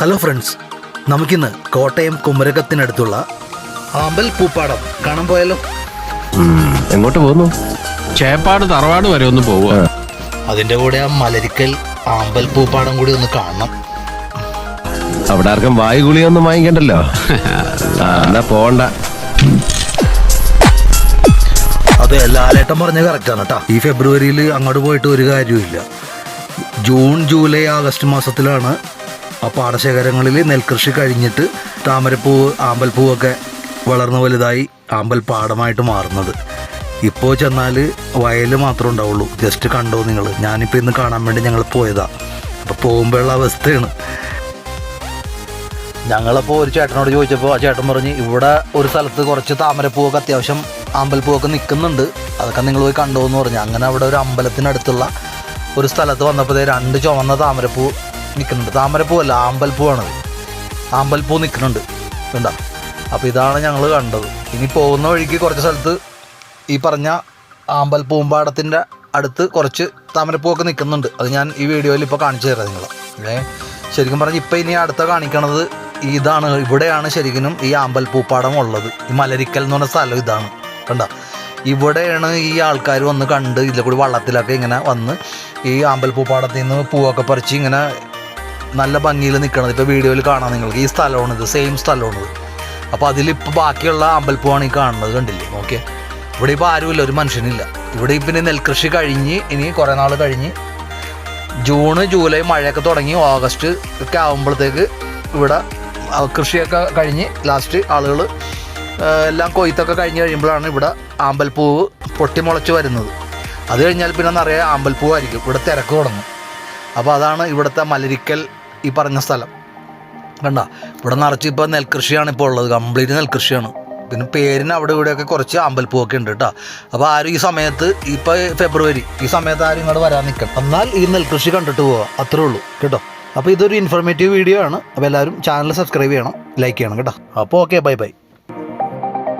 Hello friends നമുക്കിന്ന് കോട്ടയം കുമരകത്തിനടുത്തുള്ള ആമ്പൽ പൂപ്പാടം കാണാൻ പോയാലോ? എങ്ങോട്ട് പോകുന്നു? ചേപ്പാട് തറവാട് വരെ ഒന്ന് പോവുക. അതിന്റെ കൂടെ ആ മലരിക്കൽ ആമ്പൽ പൂപ്പാടം കൂടി ഒന്ന് കാണണം. അവിടെ ആർക്കും വായു ഗുളിയൊന്നും വാങ്ങിക്കണ്ടല്ലോ. എന്നാ പോണ്ട. അതെ ലാലേട്ടൻ പറഞ്ഞ കറക്റ്റാണ് കേട്ടോ ഈ ഫെബ്രുവരിയിൽ അങ്ങോട്ട് പോയിട്ട് ഒരു കാര്യമില്ല ജൂൺ ജൂലൈ ആഗസ്റ്റ് മാസത്തിലാണ് ആ പാടശേഖരങ്ങളിൽ നെൽകൃഷി കഴിഞ്ഞിട്ട് താമരപ്പൂവ് ആമ്പൽപ്പൂവൊക്കെ വളർന്ന് വലുതായി ആമ്പൽ പാടമായിട്ട് മാറുന്നത്. ഇപ്പോൾ ചെന്നാൽ വയൽ മാത്രമേ ഉണ്ടാവുള്ളൂ. ജസ്റ്റ് കണ്ടോ നിങ്ങൾ ഞാനിപ്പോൾ ഇന്ന് കാണാൻ വേണ്ടി ഞങ്ങൾ പോയതാ. അപ്പോൾ പോകുമ്പോഴുള്ള അവസ്ഥയാണ്. ഞങ്ങളപ്പോൾ ഒരു ചേട്ടനോട് ചോദിച്ചപ്പോൾ ആ ചേട്ടൻ പറഞ്ഞ് ഇവിടെ ഒരു സ്ഥലത്ത് കുറച്ച് താമരപ്പൂവൊക്കെ അത്യാവശ്യം അമ്പലപ്പൂവൊക്കെ നിൽക്കുന്നുണ്ട് അതൊക്കെ നിങ്ങൾ പോയി കണ്ടോ എന്ന് പറഞ്ഞു. അങ്ങനെ അവിടെ ഒരു അമ്പലത്തിനടുത്തുള്ള ഒരു സ്ഥലത്ത് വന്നപ്പോൾ രണ്ട് ചുവന്ന താമരപ്പൂ നിൽക്കുന്നുണ്ട്. താമരപ്പൂവല്ല ആമ്പൽപ്പൂവാണത്. ആമ്പൽപ്പൂ നിൽക്കുന്നുണ്ട്. വേണ്ട അപ്പോൾ ഇതാണ് ഞങ്ങൾ കണ്ടത്. ഇനി പോകുന്ന വഴിക്ക് കുറച്ച് സ്ഥലത്ത് ഈ പറഞ്ഞ ആമ്പൽ പൂമ്പാടത്തിന്റെ അടുത്ത് കുറച്ച് താമരപ്പൂവൊക്കെ നിൽക്കുന്നുണ്ട്. അത് ഞാൻ ഈ വീഡിയോയിൽ ഇപ്പോൾ കാണിച്ചു തരാം നിങ്ങൾ ഏ ശരിക്കും പറഞ്ഞ് ഇപ്പം ഇനി അടുത്ത കാണിക്കണത് ഇതാണ്. ഇവിടെയാണ് ശരിക്കും ഈ ആമ്പൽ പൂപ്പാടം ഉള്ളത്. ഈ മലരിക്കൽ എന്ന് പറഞ്ഞ സ്ഥലം ഇതാണ്. കണ്ട? ഇവിടെയാണ് ഈ ആൾക്കാർ വന്ന് കണ്ട് ഇതിൽ കൂടി വള്ളത്തിലൊക്കെ ഇങ്ങനെ വന്ന് ഈ ആമ്പൽ പൂപ്പാടത്തിൽ നിന്ന് പൂവൊക്കെ പറിച്ച് ഇങ്ങനെ നല്ല ഭംഗിയിൽ നിൽക്കണത് ഇപ്പോൾ വീഡിയോയിൽ കാണാം നിങ്ങൾക്ക്. ഈ സ്ഥലമാണിത് സെയിം സ്ഥലമാണിത് അപ്പോൾ അതിലിപ്പോൾ ബാക്കിയുള്ള അമ്പലപ്പൂവാണ് ഈ കാണുന്നത് കണ്ടില്ലേ? ഓക്കെ ഇവിടെ ഇപ്പോൾ ആരുമില്ല ഒരു മനുഷ്യനില്ല. ഇവിടെ ഇനി നെൽകൃഷി കഴിഞ്ഞ് ഇനി കുറേ നാൾ കഴിഞ്ഞ് ജൂണ് ജൂലൈ മഴയൊക്കെ തുടങ്ങി ഓഗസ്റ്റ് ഒക്കെ ആകുമ്പോഴത്തേക്ക് ഇവിടെ കൃഷിയൊക്കെ കഴിഞ്ഞ് ലാസ്റ്റ് ആളുകൾ എല്ലാം കൊയ്ത്തൊക്കെ കഴിഞ്ഞ് കഴിയുമ്പോഴാണ് ഇവിടെ ആമ്പൽപ്പൂവ് പൊട്ടിമുളച്ച് വരുന്നത്. അത് കഴിഞ്ഞാൽ പിന്നെ നിറയെ ആമ്പൽപ്പൂവായിരിക്കും. ഇവിടെ തിരക്ക് തുടങ്ങും. അപ്പോൾ അതാണ് ഇവിടുത്തെ മലരിക്കൽ ഈ പറഞ്ഞ സ്ഥലം. കണ്ട ഇവിടെ നിറച്ച് ഇപ്പോൾ നെൽകൃഷിയാണ് ഇപ്പോൾ ഉള്ളത്. കംപ്ലീറ്റ് നെൽകൃഷിയാണ്. പിന്നെ പേരിന് അവിടെ ഇവിടെയൊക്കെ കുറച്ച് അമ്പൽപ്പൂവൊക്കെ ഉണ്ട് കേട്ടോ അപ്പോൾ ആരും ഈ സമയത്ത് ഇപ്പോൾ ഫെബ്രുവരി ഈ സമയത്ത് ആരും ഇങ്ങോട്ട് വരാൻ നിൽക്കണം എന്നാൽ ഈ നെൽകൃഷി കണ്ടിട്ട് പോവാം. അത്രേ ഉള്ളൂ. കേട്ടോ? അപ്പോൾ ഇതൊരു ഇൻഫോർമേറ്റീവ് വീഡിയോ ആണ്. അപ്പോൾ എല്ലാവരും ചാനൽ സബ്സ്ക്രൈബ് ചെയ്യണം ലൈക്ക് ചെയ്യണം കേട്ടോ. അപ്പോൾ ഓക്കെ ബൈ ബൈ